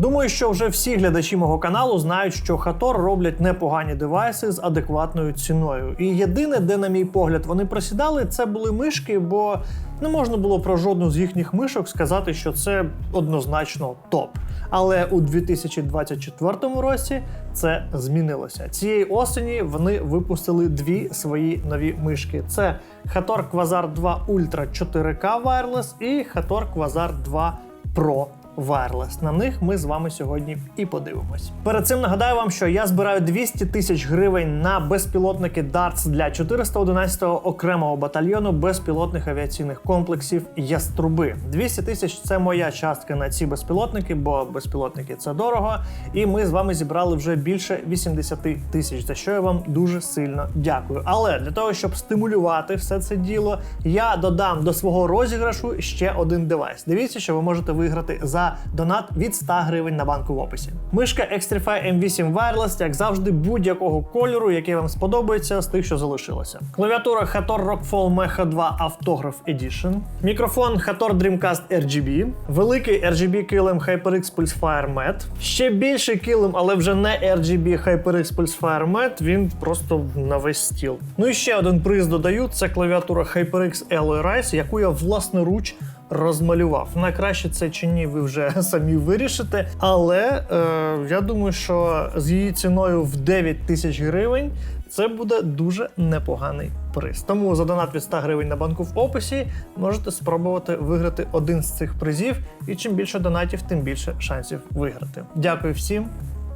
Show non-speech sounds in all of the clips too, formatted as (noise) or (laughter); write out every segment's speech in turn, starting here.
Думаю, що вже всі глядачі мого каналу знають, що Хатор роблять непогані девайси з адекватною ціною. І єдине, де, на мій погляд, вони просідали, це були мишки, бо не можна було про жодну з їхніх мишок сказати, що це однозначно топ. Але у 2024 році це змінилося. Цієї осені вони випустили дві свої нові мишки: це Hator Quasar 2 Ultra 4K Wireless і Hator Quasar 2 Pro Wireless. На них ми з вами сьогодні і подивимось. Перед цим нагадаю вам, що я збираю 200 тисяч гривень на безпілотники DARTS для 411-го окремого батальйону безпілотних авіаційних комплексів Яструби. 200 тисяч це моя частка на ці безпілотники, бо безпілотники це дорого. І ми з вами зібрали вже більше 80 тисяч, за що я вам дуже сильно дякую. Але для того, щоб стимулювати все це діло, я додам до свого розіграшу ще один девайс. Дивіться, що ви можете виграти за донат від 100 гривень на банку в описі. Мишка Xtrify M8 Wireless, як завжди, будь-якого кольору, який вам сподобається з тих, що залишилося. Клавіатура Hator Rockfall Mecha 2 Autograph Edition. Мікрофон Hator Dreamcast RGB. Великий RGB килим HyperX Pulsefire Matte. Ще більший килим, але вже не RGB HyperX Pulsefire Matte, Він просто на весь стіл. Ну і ще один приз додаю: це клавіатура HyperX Alloy Rise, яку я власноруч розмалював. Найкраще це чи ні, ви вже (laughs) самі вирішите. Але е, я думаю, що з її ціною в 9 тисяч гривень це буде дуже непоганий приз. Тому за донат від 100 гривень на банку в описі можете спробувати виграти один з цих призів. І чим більше донатів, тим більше шансів виграти. Дякую всім.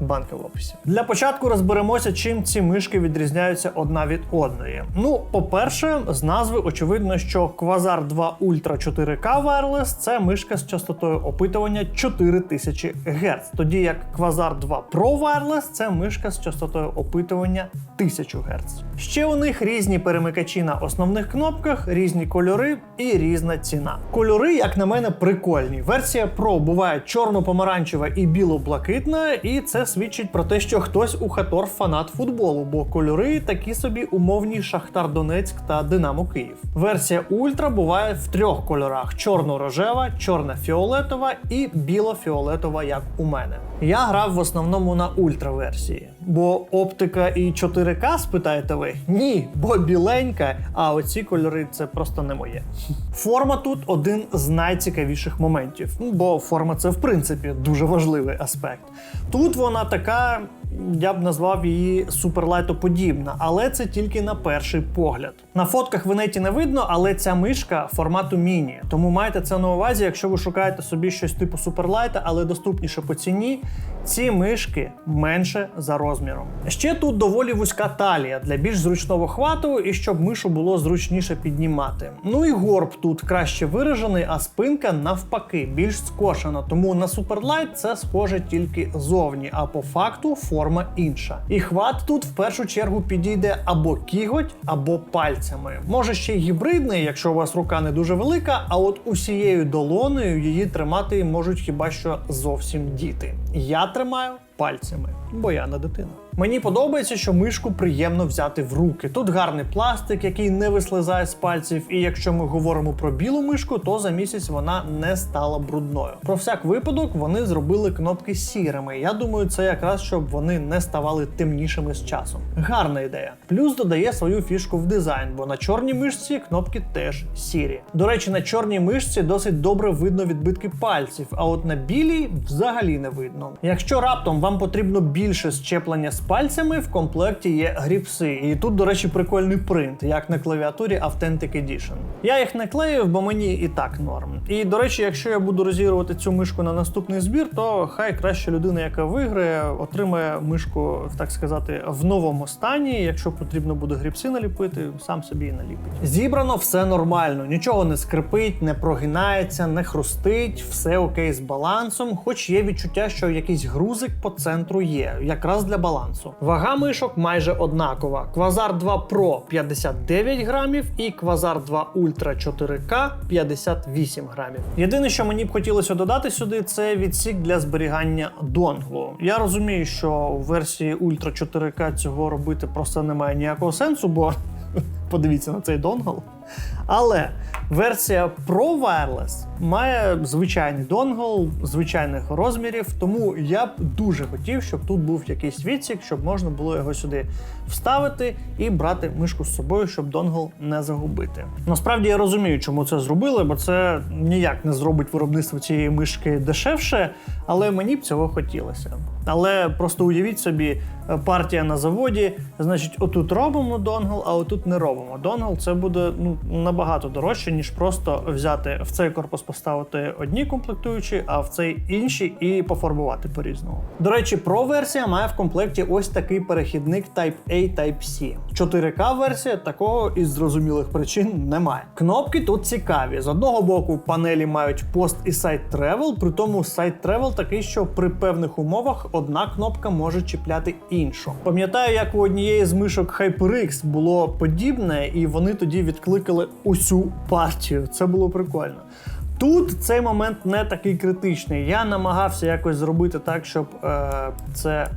Банка в описі. Для початку розберемося, чим ці мишки відрізняються одна від одної. Ну, по-перше, з назви очевидно, що Quasar 2 Ultra 4K Wireless – це мишка з частотою опитування 4000 Гц, тоді як Quasar 2 Pro Wireless – це мишка з частотою опитування 1000 Гц. Ще у них різні перемикачі на основних кнопках, різні кольори і різна ціна. Кольори, як на мене, прикольні. Версія Pro буває чорно-помаранчева і біло-блакитна, і це свідчить про те, що хтось у Хатор фанат футболу, бо кольори такі собі умовні Шахтар Донецьк та Динамо Київ. Версія Ультра буває в трьох кольорах: чорно-рожева, чорна-фіолетова і біло-фіолетова, як у мене. Я грав в основному на ультра версії, бо оптика і 4К, спитаєте ви? Ні, бо біленька, а оці кольори це просто не моє. Форма тут один з найцікавіших моментів, ну, бо форма це в принципі дуже важливий аспект. Тут вона така, я б назвав її суперлайтоподібна, але це тільки на перший погляд. На фотках в неті не видно, але ця мишка формату міні. Тому майте це на увазі, якщо ви шукаєте собі щось типу суперлайта, але доступніше по ціні. Ці мишки менше за розміром. Ще тут доволі вузька талія для більш зручного хвату і щоб мишу було зручніше піднімати. Ну і горб тут краще виражений, а спинка навпаки більш скошена. Тому на суперлайт це схоже тільки зовні, а по факту форма інша. І хват тут в першу чергу підійде або кіготь, або пальцями. Може ще й гібридний, якщо у вас рука не дуже велика, а от усією долонею її тримати можуть хіба що зовсім діти. Я тримаю пальцями, бо я не дитина. Мені подобається, що мишку приємно взяти в руки. Тут гарний пластик, який не вислизає з пальців. І якщо ми говоримо про білу мишку, то за місяць вона не стала брудною. Про всяк випадок вони зробили кнопки сірими. Я думаю, це якраз щоб вони не ставали темнішими з часом. Гарна ідея. Плюс додає свою фішку в дизайн, бо на чорній мишці кнопки теж сірі. До речі, на чорній мишці досить добре видно відбитки пальців, а от на білій взагалі не видно. Якщо раптом вам потрібно більше щеплення з пальцями, в комплекті є гріпси. І тут, до речі, прикольний принт, як на клавіатурі Authentic Edition. Я їх не клеїв, бо мені і так норм. І до речі, якщо я буду розігрувати цю мишку на наступний збір, то хай краще людина, яка виграє, отримає мишку, так сказати, в новому стані. Якщо потрібно буде гріпси наліпити, сам собі і наліпить. Зібрано все нормально, нічого не скрипить, не прогинається, не хрустить, все окей з балансом, хоч є відчуття, що якийсь грузик по центру є, якраз для балансу. Вага мишок майже однакова. Quasar 2 Pro 59 грамів і Quasar 2 Ultra 4K 58 грамів. Єдине, що мені б хотілося додати сюди, це відсік для зберігання донглу. Я розумію, що у версії Ultra 4K цього робити просто немає ніякого сенсу, бо Подивіться на цей донгл. Але версія Pro Wireless має звичайний донгл звичайних розмірів, тому я б дуже хотів, щоб тут був якийсь відсік, щоб можна було його сюди вставити і брати мишку з собою, щоб донгл не загубити. Насправді я розумію, чому це зробили, бо це ніяк не зробить виробництво цієї мишки дешевше, але мені б цього хотілося. Але просто уявіть собі, е, партія на заводі, значить, отут робимо донгл, а отут не робимо. Донгл це буде ну набагато дорожче, ніж просто взяти в цей корпус, поставити одні комплектуючі, а в цей інші і пофарбувати по-різному. До речі, Pro версія має в комплекті ось такий перехідник Type-A Type-C. 4К версія такого із зрозумілих причин немає. Кнопки тут цікаві. З одного боку, панелі мають пост і сайт Travel, при тому сайт Travel такий, що при певних умовах одна кнопка може чіпляти іншу. Пам'ятаю, як у однієї з мишок HyperX було подібне, і вони тоді відкликали усю партію. Це було прикольно. Тут цей момент не такий критичний. Я намагався якось зробити так, щоб е, це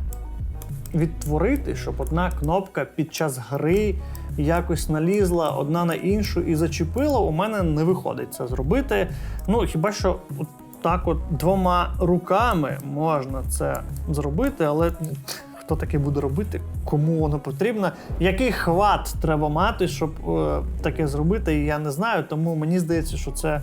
відтворити, щоб одна кнопка під час гри якось налізла одна на іншу і зачепила. У мене не виходить це зробити. Ну хіба що от так, от двома руками можна це зробити, але. Хто таке буде робити, кому воно потрібно, який хват треба мати, щоб е, таке зробити, я не знаю. Тому мені здається, що це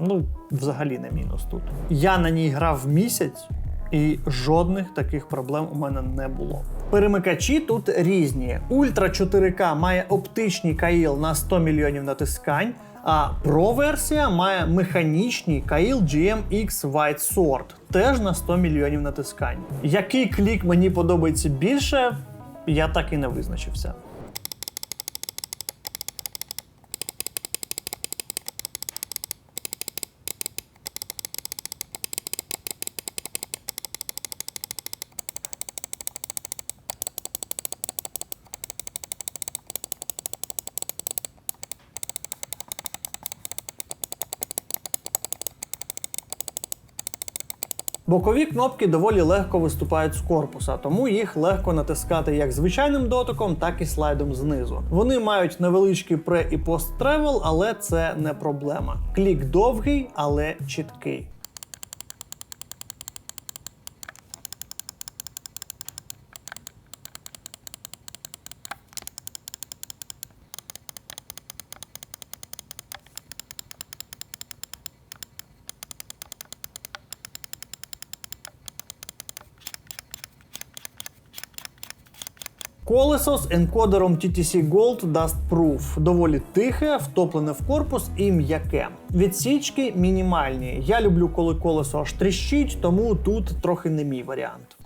ну, взагалі не мінус тут. Я на ній грав місяць, і жодних таких проблем у мене не було. Перемикачі тут різні. Ультра 4К має оптичний каїл на 100 мільйонів натискань. А Pro версія має механічний Каїл GMX White Sword, теж на 100 мільйонів натискань. Який клік мені подобається більше, я так і не визначився. Бокові кнопки доволі легко виступають з корпуса, тому їх легко натискати як звичайним дотиком, так і слайдом знизу. Вони мають невеличкий пре і пост тревел, але це не проблема. Клік довгий, але чіткий. Колесо з енкодером TTC Gold Dust Proof. Доволі тихе, втоплене в корпус і м'яке. Відсічки мінімальні. Я люблю, коли колесо аж тріщить, тому тут трохи не мій варіант.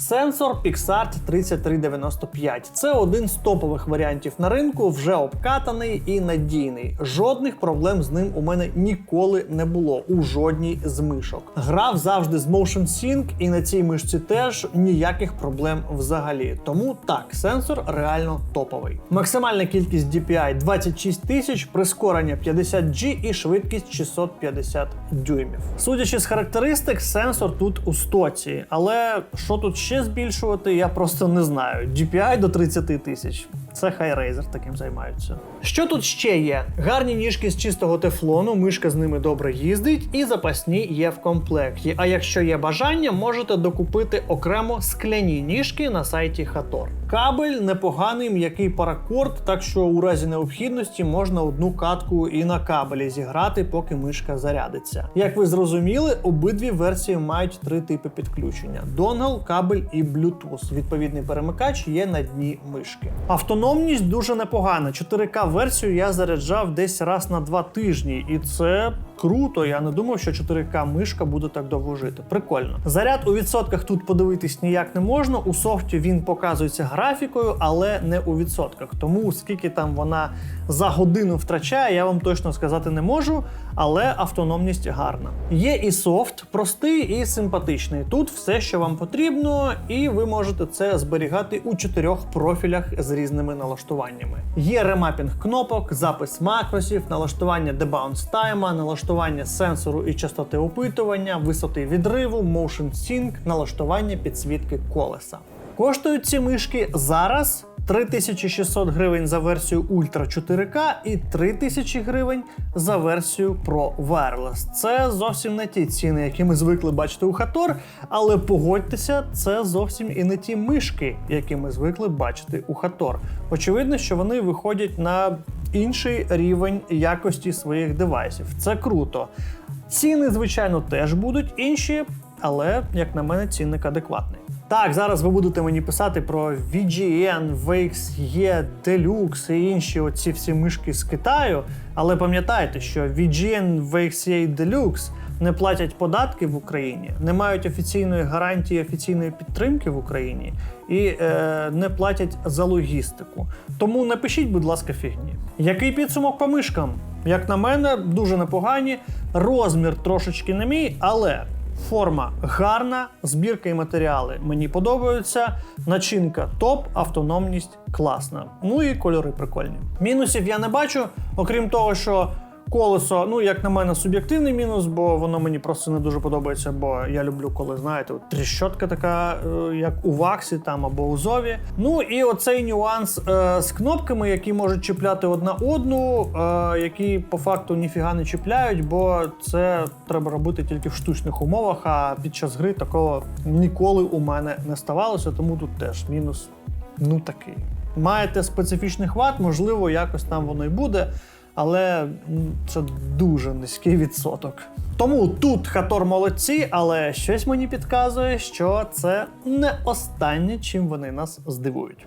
Сенсор PixArt 3395. Це один з топових варіантів на ринку, вже обкатаний і надійний. Жодних проблем з ним у мене ніколи не було у жодній з мишок. Грав завжди з Motion Sync, і на цій мишці теж ніяких проблем взагалі. Тому так, сенсор реально топовий. Максимальна кількість DPI 26 тисяч, прискорення 50G і швидкість 650 дюймів. Судячи з характеристик, сенсор тут у стоці, але що тут ще збільшувати, я просто не знаю. DPI до 30 тисяч. Це хай Razer таким займаються. Що тут ще є? Гарні ніжки з чистого тефлону, мишка з ними добре їздить, і запасні є в комплекті. А якщо є бажання, можете докупити окремо скляні ніжки на сайті Hator. Кабель непоганий м'який паракорд, так що у разі необхідності можна одну катку і на кабелі зіграти, поки мишка зарядиться. Як ви зрозуміли, обидві версії мають три типи підключення: донгл, кабель і Bluetooth. Відповідний перемикач є на дні мишки. Автономність дуже непогана. 4К версію я заряджав десь раз на два тижні, і це круто. Я не думав, що 4К мишка буде так довго жити. Прикольно. Заряд у відсотках тут подивитись ніяк не можна. У софті він показується графікою, але не у відсотках. Тому скільки там вона за годину втрачає, я вам точно сказати не можу. Але автономність гарна. Є і софт, простий і симпатичний. Тут все, що вам потрібно, і ви можете це зберігати у чотирьох профілях з різними налаштуваннями. Є ремапінг кнопок, запис макросів, налаштування дебаунс тайма, налаштування сенсору і частоти опитування, висоти відриву, motion sync, налаштування підсвітки колеса. Коштують ці мишки зараз 3600 гривень за версію Ultra 4K і 3000 гривень за версію Pro Wireless. Це зовсім не ті ціни, які ми звикли бачити у Хатор, але погодьтеся, це зовсім і не ті мишки, які ми звикли бачити у Хатор. Очевидно, що вони виходять на інший рівень якості своїх девайсів. Це круто. Ціни, звичайно, теж будуть інші, але, як на мене, цінник адекватний. Так, зараз ви будете мені писати про VGN, VXE, Deluxe і інші оці всі мишки з Китаю. Але пам'ятайте, що VGN, VXE і Deluxe не платять податки в Україні, не мають офіційної гарантії офіційної підтримки в Україні і е, не платять за логістику. Тому напишіть, будь ласка, фігні. Який підсумок по мишкам? Як на мене, дуже непогані. Розмір трошечки не мій, але форма гарна, збірка і матеріали мені подобаються. Начинка топ, автономність класна. Ну і кольори прикольні. Мінусів я не бачу, окрім того, що. Колесо, ну як на мене, суб'єктивний мінус, бо воно мені просто не дуже подобається, бо я люблю, коли знаєте, от тріщотка така, е, як у Ваксі там або у Зові. Ну і оцей нюанс е, з кнопками, які можуть чіпляти одна одну, е, які по факту ніфіга не чіпляють, бо це треба робити тільки в штучних умовах. А під час гри такого ніколи у мене не ставалося, тому тут теж мінус ну такий. Маєте специфічний хват, можливо, якось там воно і буде але це дуже низький відсоток. Тому тут Хатор молодці, але щось мені підказує, що це не останнє, чим вони нас здивують.